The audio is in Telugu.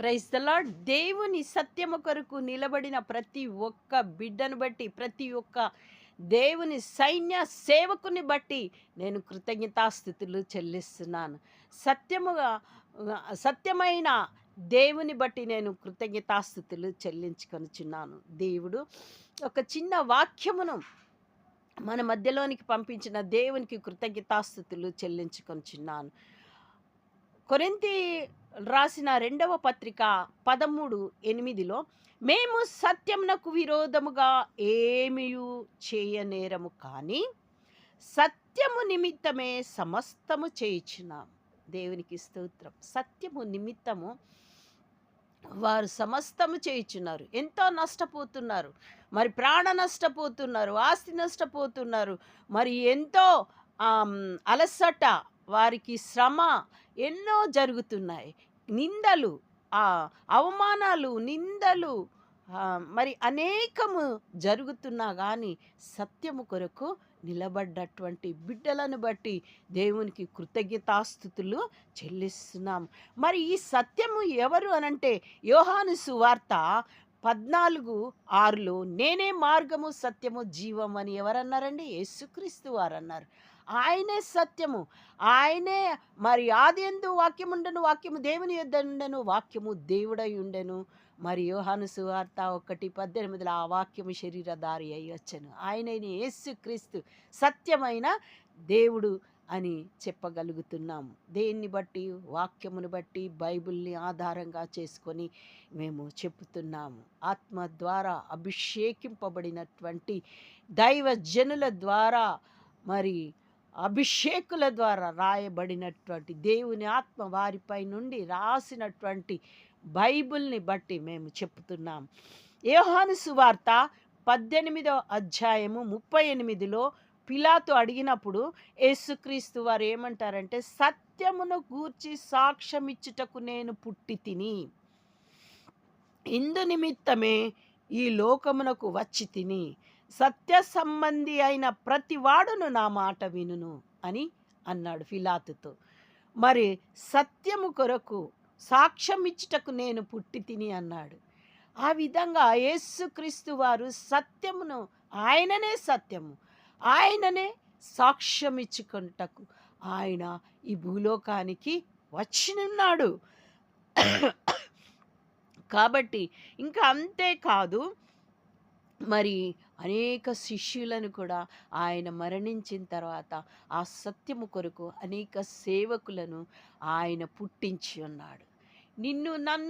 ప్రైజ్ ద లాడ్ దేవుని సత్యము కొరకు నిలబడిన ప్రతి ఒక్క బిడ్డను బట్టి ప్రతి ఒక్క దేవుని సైన్య సేవకుని బట్టి నేను కృతజ్ఞతాస్థితులు చెల్లిస్తున్నాను. సత్యముగా సత్యమైన దేవుని బట్టి నేను కృతజ్ఞతాస్థుతులు చెల్లించుకొనిచున్నాను. దేవుడు ఒక చిన్న వాక్యమును మన మధ్యలోనికి పంపించిన దేవునికి కృతజ్ఞతాస్థుతులు చెల్లించుకొనుచున్నాను. కొరింతి రాసిన రెండవ పత్రిక పదమూడు ఎనిమిదిలో మేము సత్యమునకు విరోధముగా ఏమియు చేయనేరము కానీ సత్యము నిమిత్తమే సమస్తము చేయించినాం? దేవునికి స్తోత్రం. సత్యము నిమిత్తము వారు సమస్తము చేయించున్నారు. ఎంతో నష్టపోతున్నారు. మరి ప్రాణ నష్టపోతున్నారు. ఆస్తి నష్టపోతున్నారు. మరి ఎంతో అలసట వారికి శ్రమ ఎన్నో జరుగుతున్నాయి. నిందలు ఆ అవమానాలు నిందలు మరి అనేకము జరుగుతున్నా కానీ సత్యము కొరకు నిలబడ్డటువంటి బిడ్డలను బట్టి దేవునికి కృతజ్ఞతాస్థుతులు చెల్లిస్తున్నాం. మరి ఈ సత్యము ఎవరు అనంటే యోహాను సువార్త పద్నాలుగు ఆరులో నేనే మార్గము సత్యము జీవం అని ఎవరన్నారండి? యేసుక్రీస్తు వారు అన్నారు ఆయనే సత్యము. ఆయనే మరి ఆది ఎందు వాక్యం ఉండను వాక్యము దేవుని యొద్ద ఉండను వాక్యము దేవుడై ఉండెను మరి యోహాను సువార్త ఒకటి పద్దెనిమిదిలో ఆ వాక్యము శరీరధారి అయి వచ్చను ఆయనైన యేసుక్రీస్తు సత్యమైన దేవుడు అని చెప్పగలుగుతున్నాము దేన్ని బట్టి? వాక్యమును బట్టి బైబిల్ని ఆధారంగా చేసుకొని మేము చెప్తున్నాము ఆత్మ ద్వారా అభిషేకింపబడినటువంటి దైవ జనుల ద్వారా మరి అభిషేకుల ద్వారా రాయబడినటువంటి దేవుని ఆత్మ వారిపై నుండి రాసినటువంటి బైబిల్ని బట్టి మేము చెప్తున్నాం. యోహాను సువార్త పద్దెనిమిదవ అధ్యాయము ముప్పై ఎనిమిదిలో పిలాతో అడిగినప్పుడు యేసుక్రీస్తు వారు ఏమంటారంటే సత్యమును గూర్చి సాక్ష్యం ఇచ్చుటకు నేను పుట్టి తిని ఇందు నిమిత్తమే ఈ లోకమునకు వచ్చి తిని సత్య సంబంధి అయిన ప్రతి వాడును నా మాట వినును అని అన్నాడు ఫిలాతుతో. మరి సత్యము కొరకు సాక్ష్యం ఇచ్చుటకు నేను పుట్టి తిని అన్నాడు. ఆ విధంగా యేసుక్రీస్తు వారు సత్యమును ఆయననే సత్యము ఆయననే సాక్ష్యం ఇచ్చుకుంటకు ఆయన ఈ భూలోకానికి వచ్చినున్నాడు. కాబట్టి ఇంకా అంతేకాదు మరి అనేక శిష్యులను కూడా ఆయన మరణించిన తర్వాత ఆ సత్యము కొరకు అనేక సేవకులను ఆయన పుట్టించి ఉన్నాడు. నిన్ను నన్ను